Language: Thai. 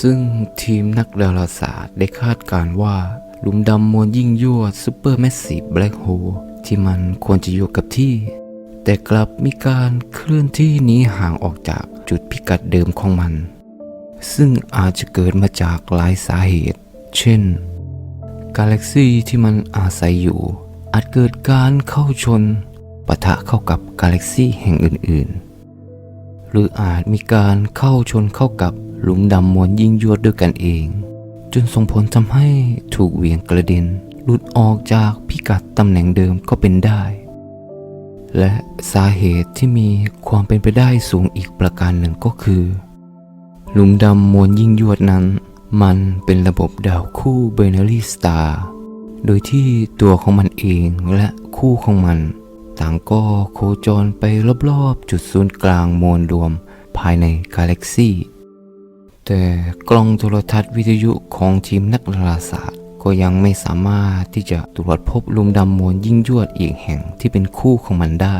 ซึ่งทีมนักดาราศาสตร์ได้คาดการณ์ว่า หลุมดำมวลยิ่งยวดซูเปอร์แมสซีฟแบล็คโฮลที่มันควรจะอยู่กับที่ แต่กลับมีการเคลื่อนที่หนีห่างออกจากจุดพิกัดเดิมของมัน ซึ่งอาจจะเกิดมาจากหลายสาเหตุ เช่น กาแล็กซีที่มันอาศัยอยู่ อาจเกิดการเข้าชนปะทะเข้ากับกาแล็กซีแห่งอื่น ๆ หรืออาจมีการเข้าชนเข้ากับ หลุมดำมวลยิ่งยวดด้วยกันเอง จนส่งผลทำให้ถูกเหวี่ยงกระเด็นหลุดออกจากพิกัดตำแหน่งเดิมก็เป็นได้ และสาเหตุที่มีความเป็นไปได้สูงอีกประการหนึ่งก็คือ หลุมดำมวลยิ่งยวดนั้น มันเป็นระบบดาวคู่ binary star โดยที่ตัวของมันเองและคู่ของมัน ต่างก็โคจรไปรอบๆ จุดศูนย์กลางมวลรวมภายในกาแล็กซี แต่กล้องโทรทัศน์วิทยุของทีมนักดาราศาสตร์ ก็ยังไม่สามารถที่จะตรวจพบลุมดำมวลยิ่งยวดอีกแห่งที่เป็นคู่ของมันได้